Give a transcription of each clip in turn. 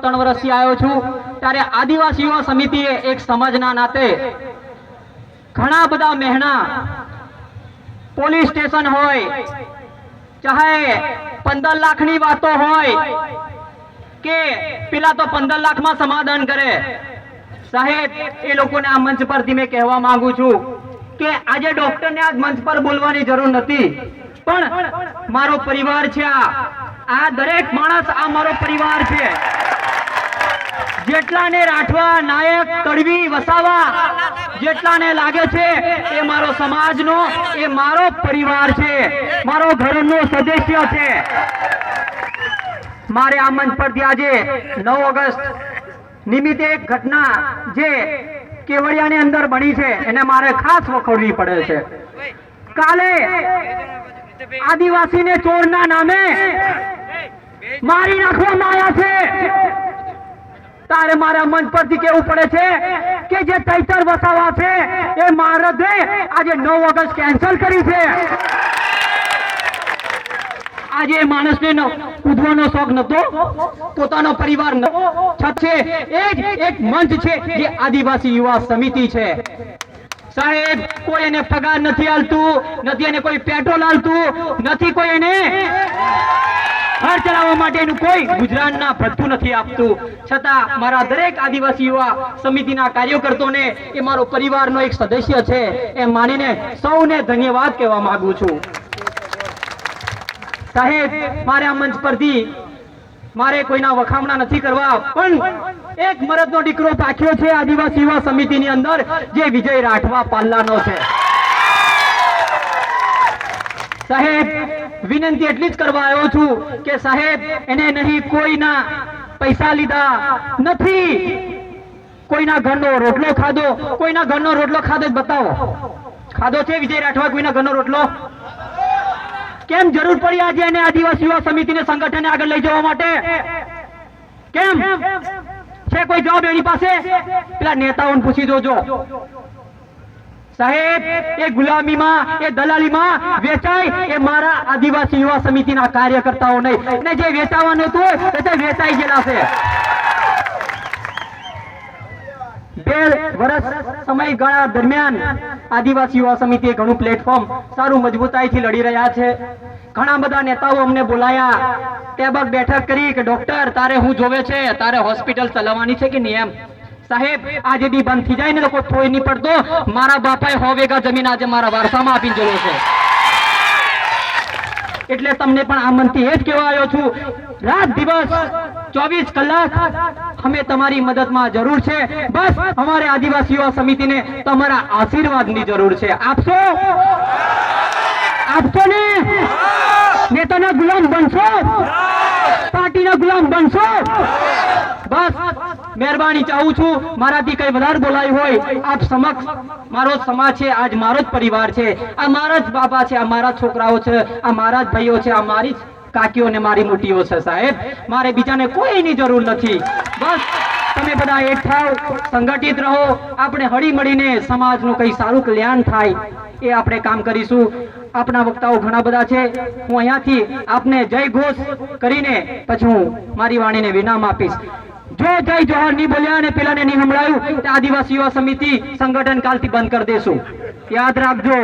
ત્રણ વર્ષથી આવ્યો છું. ત્યારે આદિવાસી યુવા સમિતિએ એક સમાજના નાતે ઘણા બધા મહેણા પોલીસ સ્ટેશન હોય, ચાહે પંદર લાખની વાતો હોય, કે પેલા તો પંદર લાખમાં સમાધાન કરે. સાહેબ, એ લોકોને આ મંચ પરથી મેં કહેવા માંગુ છું કે આજે ડોક્ટરને આજ મંચ પર બોલવાની જરૂર નથી. પણ મારો પરિવાર છે આ. આ દરેક માણસ આ મારો પરિવાર છે. જેટલાને રાઠવા નાયક તડવી વસાવા જેટલાને લાગે છે, એ મારો સમાજનો, એ મારો પરિવાર છે, મારો ઘરનો સદસ્ય છે. મારે આ મંચ પરથી આજે નવ ઓગસ્ટ નિમિત્તે એક ઘટના જે કેવડિયાની અંદર બની છે, એને મારે ખાસ વખોડવી પડે છે. કાલે આદિવાસીને ચોરના નામે મારી નાખવામાં આવ્યા છે. તારે મારા મન પરથી કેવું પડે છે કે જે તૈતર વસાવા છે, એ મહારાજે આજે નવ ઓગસ્ટ કેન્સલ કરી છે. આજે માણસને ન- કૂદવાનો શોખ નતો, પોતાનો પરિવાર છે, એ જ એક મંચ છે જે આદિવાસી યુવા સમિતિ છે. સાહેબ, કોઈ એને પગાર નથી આલતું નથી એને કોઈ પેટ્રોલ આલતું નથી કોઈ એને ઘર ચલાવવા માટેનું કોઈ ગુજરાતના ભથ્થું નથી આપતું. છતાં મારા દરેક આદિવાસી યુવા સમિતિના કાર્યકર્તાઓને એ મારો પરિવારનો એક સદસ્ય છે એમ માનીને સૌને ધન્યવાદ કહેવા માંગુ છું. સાહેબ, મારે આ મંચ પરથી મારે કોઈના વખામણા નથી કરવા, પણ એક મરદનો દીકરો પાક્યો છે આદિવાસી યુવા સમિતિની અંદર, જે વિજય રાઠવા પાલ્લાનો છે. સાહેબ, વિનંતી એટલી જ કરવા આવ્યો છું કે સાહેબ, એને નહીં, કોઈના પૈસા લીધા નથી. કોઈના ઘરનો રોટલો ખાધો, કોઈના ઘરનો રોટલો ખાધો બતાવો. ખાધો છે વિજય રાઠવા કોઈના ઘરનો રોટલો? કેમ જરૂર પડી આજે એને આદિવાસી યુવા સમિતિને સંગઠને આગળ લઈ જવા માટે? કેમ? છે કોઈ જવાબ એની પાસે? પેલા નેતાઓને પૂછી જોજો. સાહેબ, એ ગુલામીમાં, એ દલાલીમાં વેચાય એ મારા આદિવાસી યુવા સમિતિના કાર્યકર્તાઓ નહીં. જે વેચાવાનું હતું એ તે વેચાઈ ગયેલા છે. બે વર્ષ સમયગાળા દરમિયાન આદિવાસી યુવા સમિતિએ ઘણું પ્લેટફોર્મ સારું મજબૂતાઈથી લડી રહ્યા છે. ઘણા બધા નેતાઓ અમને બોલાયા. ટેબક બેઠક કરી કે, ડોક્ટર, તારે હું જોવે છે? તારે હોસ્પિટલ ચલાવવાની છે કે નિયમ સાહેબ, આજે બી બંધ થઈ જાય ને તો કોઈ નહીં પડતો. મારા બાપાએ હોવેગા જમીન આજે મારા વારસામાં આપી જવો છે. એટલે તમને પણ આ મનથી એ જ કહેવા આવ્યો છું, રાત દિવસ, ચોવીસ કલાક અમે તમારી મદદમાં જરૂર છે. બસ, અમારે આદિવાસી યુવા સમિતિને તમારા આશીર્વાદની જરૂર છે. આપશો આપશો ને? નેતાના ગુલામ બનશો? પાર્ટીના ગુલામ બનશો? બસ, મહેરબાની ચાહું છું. મારાથી કઈ વધારે બોલાયું હોય, આપ સમક્ષ મારો સમાજ છે, આજ મારો જ પરિવાર છે. આ મારા જ બાપા છે, આ મારા છોકરાઓ છે, આ મારા જ ભાઈઓ છે, આ મારી જ કાકીઓ ને મારી મોટીઓ છે, સાહેબ. મારે બીજાને કોઈની જરૂર નથી. બસ, તમે બધા એક થાવ, સંગઠિત રહો. આપણે હળી મળીને સમાજનું કઈ સારું કલ્યાણ થાય એ આપણે કામ કરીશું. આપના વક્તાઓ ઘણા બધા છે. હું અહીંયાથી આપને જય ઘોષ કરીને પછી હું મારી વાણીને વિનામ આપીશ. જો જય જોહરની બોલ્યા અને પેલાને નહીં સંભળાયું તો આદિવાસી યુવા સમિતિ સંગઠન કાલથી બંધ કરી દેશું. યાદ રાખજો,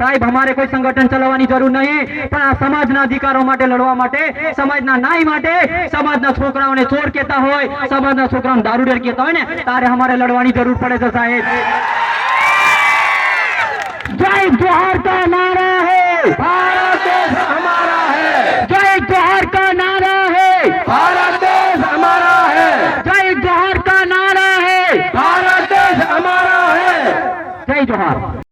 સાહેબ, અમારે કોઈ સંગઠન ચલાવવાની જરૂર નહીં, પણ આ સમાજના અધિકારો માટે, લડવા માટે, સમાજના નાય માટે, સમાજના છોકરાઓને ચોર કહેતા હોય, સમાજના છોકરાઓને દારૂડેર કહેતા હોય ને, તારે અમારે લડવાની જરૂર પડે છે, સાહેબ. જય જોહર કા નારા હે হয়